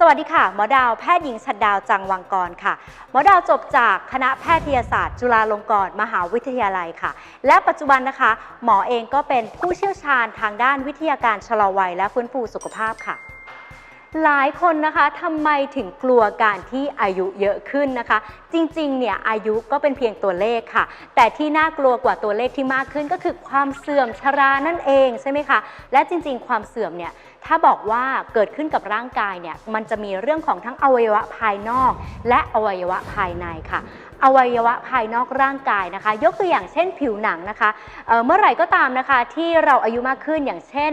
สวัสดีค่ะ หมอดาวแพทย์หญิงชัดดาวจังวังกรค่ะ หมอดาวจบจากคณะแพทยศาสตร์ จุฬาลงกรณ์มหาวิทยาลัยค่ะ และปัจจุบันนะคะ หมอเองก็เป็นผู้เชี่ยวชาญทางด้านวิทยาการชะลอวัยและฟื้นฟูสุขภาพค่ะ หลายคนนะคะทำไมถึงกลัวการที่อายุเยอะขึ้นนะคะ จริงๆ เนี่ยอายุก็เป็นเพียงตัวเลขค่ะ แต่ที่น่ากลัวกว่าตัวเลขที่มากขึ้นก็คือความเสื่อมชรานั่นเองใช่ไหมคะ และจริง ๆ ความเสื่อมเนี่ย ถ้าบอกว่าเกิดขึ้นกับร่างกายเนี่ยมันจะมีเรื่องของทั้งอวัยวะภายนอก และอวัยวะภายในค่ะ อวัยวะภายนอกร่างกายนะคะ ยกตัวอย่างเช่นผิวหนังนะคะเเมื่อไหร่ก็ตามนะคะที่เราอายุมากขึ้นอย่างเช่น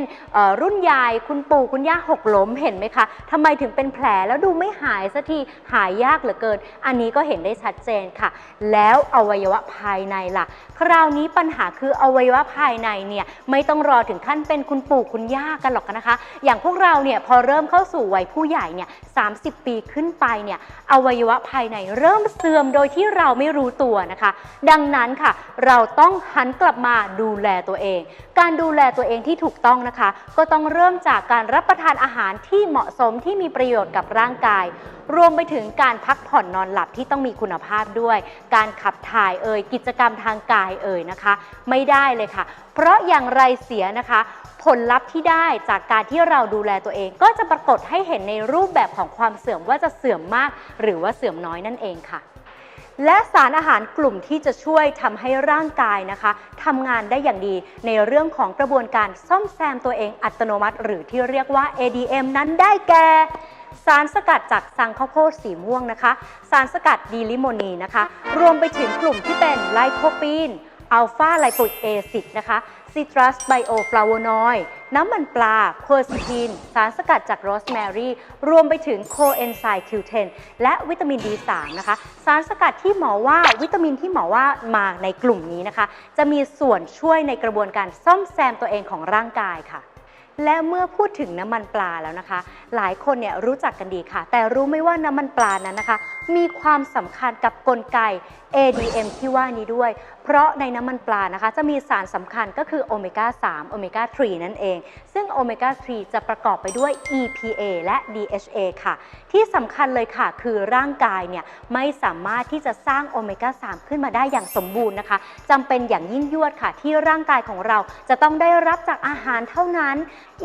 รุ่นยายคุณปู่คุณย่าหกล้มเห็นไหมคะทำไมถึงเป็นแผลแล้วดูไม่หายสักทีหายยากเหลือเกิน อันนี้ก็เห็นได้ชัดเจนค่ะ แล้วอวัยวะภายในล่ะ คราวนี้ปัญหาคืออวัยวะภายในเนี่ยไม่ต้องรอถึงขั้นเป็นคุณปู่คุณย่ากันหรอกนะคะอย่างพวกเราเนี่ยพอเริ่มเข้าสู่วัยผู้ใหญ่เนี่ยสาปีขึ้นไปเนี่ยอวัยวะภายในเริ่มเสื่อมโดยที่เราไม่รู้ตัวนะคะ ดังนั้นค่ะ เราต้องหันกลับมาดูแลตัวเอง การดูแลตัวเองที่ถูกต้องนะคะ ก็ต้องเริ่มจากการรับประทานอาหารที่เหมาะสมที่มีประโยชน์กับร่างกาย รวมไปถึงการพักผ่อนนอนหลับที่ต้องมีคุณภาพด้วย การขับถ่ายเอ่ยกิจกรรมทางกายเอ่ยนะคะ ไม่ได้เลยค่ะ เพราะอย่างไรเสียนะคะ ผลลัพธ์ที่ได้จากการที่เราดูแลตัวเอง ก็จะปรากฏให้เห็นในรูปแบบของความเสื่อมว่าจะเสื่อมมาก หรือว่าเสื่อมน้อยนั่นเองค่ะ และสารอาหารกลุ่มที่จะช่วยทำให้ร่างกายนะคะทำงานได้อย่างดีในเรื่องของกระบวนการซ่อมแซมตัวเองอัตโนมัติ หรือที่เรียกว่า ADM นั้นได้แก่สารสกัดจากสังข้าวโพดสีม่วงนะคะ สารสกัดดีลิโมนีนะคะ รวมไปถึงกลุ่มที่เป็นไลโคปีน อัลฟาไลโปอิกแอซิดนะคะซิตรัสไบโอฟลาโวนอยด์น้ำมันปลาโคอร์ซิทิน สารสกัดจากโรสแมรี่ รวมไปถึงโคเอนไซม์ Q10 และวิตามิน D3 นะคะ สารสกัดที่หมอว่าวิตามินที่หมอว่ามาในกลุ่มนี้นะคะ จะมีส่วนช่วยในกระบวนการซ่อมแซมตัวเองของร่างกายค่ะ และเมื่อพูดถึงน้ำมันปลาแล้วนะคะ หลายคนเนี่ยรู้จักกันดีค่ะ แต่รู้ไหมว่าน้ำมันปลานั้นนะคะ มีความสำคัญกับกลไก ADM ที่ว่านี้ด้วย เพราะในน้ำมันปลานะคะ จะมีสารสำคัญก็คือโอเมก้า3โอเมก้า3นั่นเอง ซึ่งโอเมก้า3จะประกอบไปด้วย EPA และ DHA ค่ะ ที่สำคัญเลยค่ะ คือร่างกายเนี่ยไม่สามารถที่จะสร้างโอเมก้า3ขึ้นมาได้อย่างสมบูรณ์นะคะจำเป็นอย่างยิ่งยวดค่ะ ที่ร่างกายของเราจะต้องได้รับจากอาหารเท่านั้น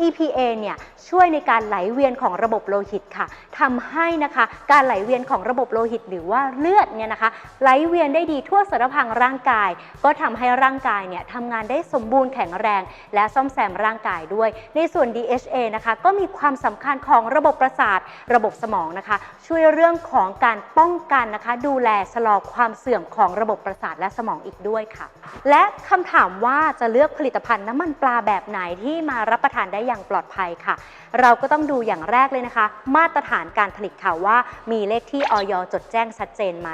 EPA เนี่ยช่วยในการไหลเวียนของระบบโลหิตค่ะทำให้นะคะการไหลเวียนของระบบโลหิต หรือว่าเลือดเนี่ยนะคะ ไหลเวียนได้ดีทั่วสารพังร่างกาย ก็ทำให้ร่างกายเนี่ยทำงานได้สมบูรณ์แข็งแรง และซ่อมแซมร่างกายด้วย ในส่วน DHA นะคะก็มีความสำคัญของระบบประสาท ระบบสมองนะคะ ช่วยเรื่องของการป้องกันนะคะ ดูแลชะลอความเสื่อมของระบบประสาทและสมองอีกด้วยค่ะ และคำถามว่าจะเลือกผลิตภัณฑ์น้ำมันปลาแบบไหนที่มารับประทานได้อย่างปลอดภัยค่ะ เราก็ต้องดูอย่างแรกเลยนะคะ มาตรฐานการผลิตค่ะว่า มีเลขที่ออยจดแจ้งชัดเจนไหม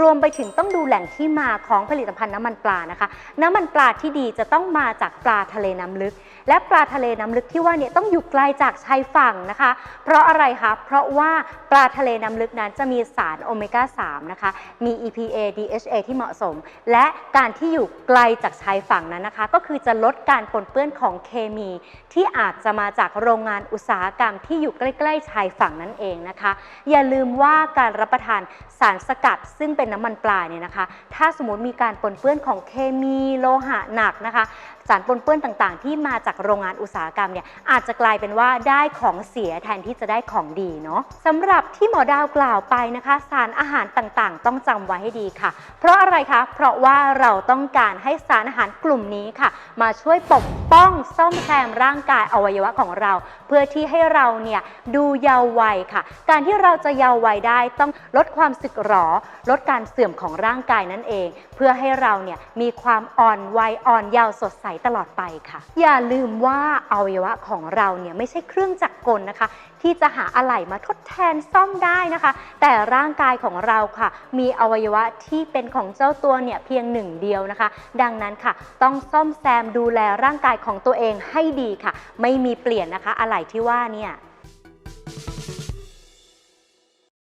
รวมไปถึงต้องดูแหล่งที่มาของผลิตภัณฑ์น้ำมันปลานะคะ น้ำมันปลาที่ดีจะต้องมาจากปลาทะเลน้ำลึก และปลาทะเลน้ำลึกที่ว่าเนี่ยต้องอยู่ไกลจากชายฝั่งนะคะ เพราะอะไรคะเพราะว่าปลาทะเลน้ำลึกนั้นจะมีสารโอเมก้า3นะคะมี EPA DHA ที่เหมาะสม และการที่อยู่ไกลจากชายฝั่งนั้นนะคะ ก็คือจะลดการปนเปื้อนของเคมีที่อาจจะมาจากโรงงานอุตสาหกรรมที่อยู่ใกล้ ๆ ชายฝั่งนั่นเองนะคะ อย่าลืมว่าการรับประทานสารสกัด ซึ่งเป็นน้ำมันปลาเนี่ยนะคะ ถ้าสมมติมีการปนเปื้อนของเคมีโลหะหนักนะคะ สารปนเปื้อนต่างๆ ที่มาจากโรงงานอุตสาหกรรมเนี่ยอาจจะกลายเป็นว่าได้ของเสียแทนที่จะได้ของดีเนาะสำหรับที่หมอดาวกล่าวไปนะคะ สารอาหารต่างๆ ต้องจำไว้ให้ดีค่ะ เพราะอะไรคะ เพราะว่าเราต้องการให้สารอาหารกลุ่มนี้ค่ะ มาช่วยปกป้องซ่อมแซมร่างกายอวัยวะของเรา เพื่อที่ให้เราเนี่ยดูเยาว์วัยค่ะ การที่เราจะเยาว์วัยได้ต้องลดความสึกหรอ ลดการเสื่อมของร่างกายนั่นเอง เพื่อให้เราเนี่ยมีความอ่อนวัยอ่อนเยาว์สดใสตลอดไปค่ะ อย่าลืมว่าอวัยวะของเราเนี่ยไม่ใช่เครื่องจักรกลนะคะ ที่จะหาอะไหล่มาทดแทนซ่อมได้นะคะ แต่ร่างกายของเราค่ะ มีอวัยวะที่เป็นของเจ้าตัวเนี่ยเพียงหนึ่งเดียวนะคะ ดังนั้นค่ะ ต้องซ่อมแซมดูแลร่างกายของตัวเองให้ดีค่ะ ไม่มีเปลี่ยนนะคะอะไหล่ที่ว่าเนี่ย